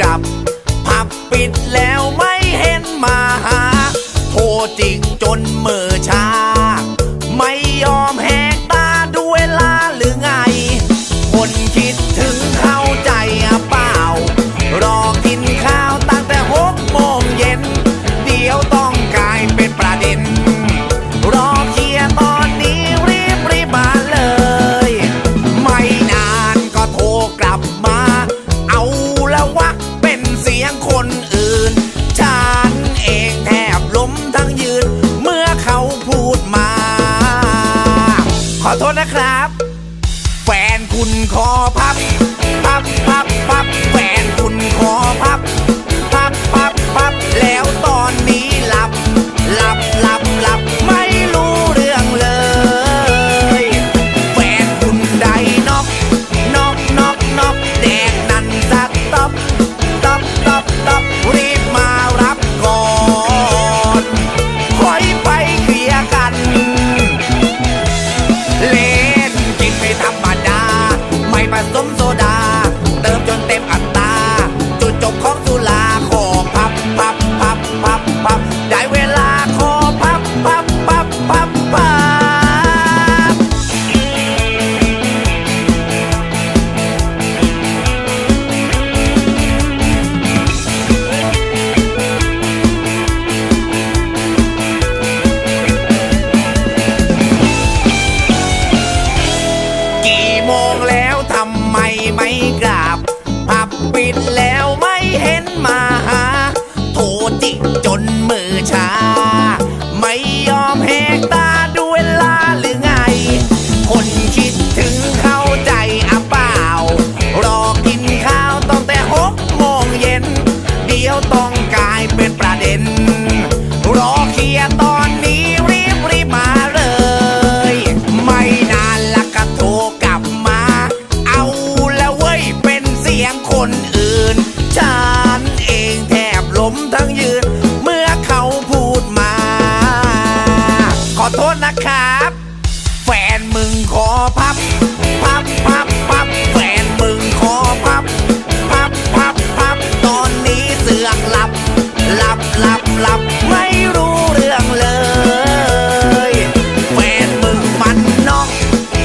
กลับ ผับปิดแล้ว ขอโทษนะครับ แฟนคุณคอพับ พับ พับ พับ แฟนคุณคอพับ อโทษนะครับ แฟนมึงขอพับ พับพับพับแฟนมึงขอพับ พับพับพับตอนนี้เสืองหลับ หลับหลับหลับไม่รู้เรื่องเลย แฟนมึงมันนอก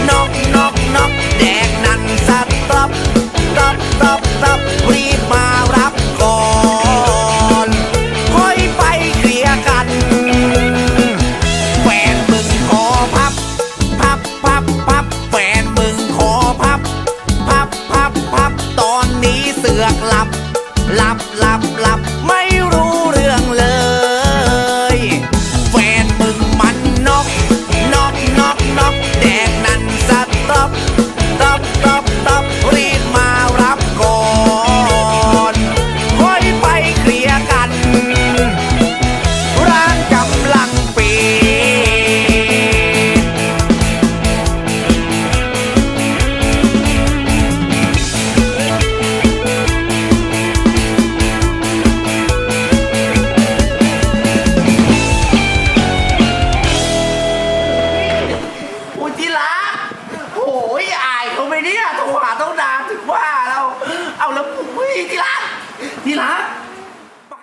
นอกนอกนอกแดกนันสัตว์ตับตับตับตับรีบมารับ lap lap lap. เนี่ยต้องหาต้องดานถึงว่าเรา เอาแล้วพี่ที่รักที่รัก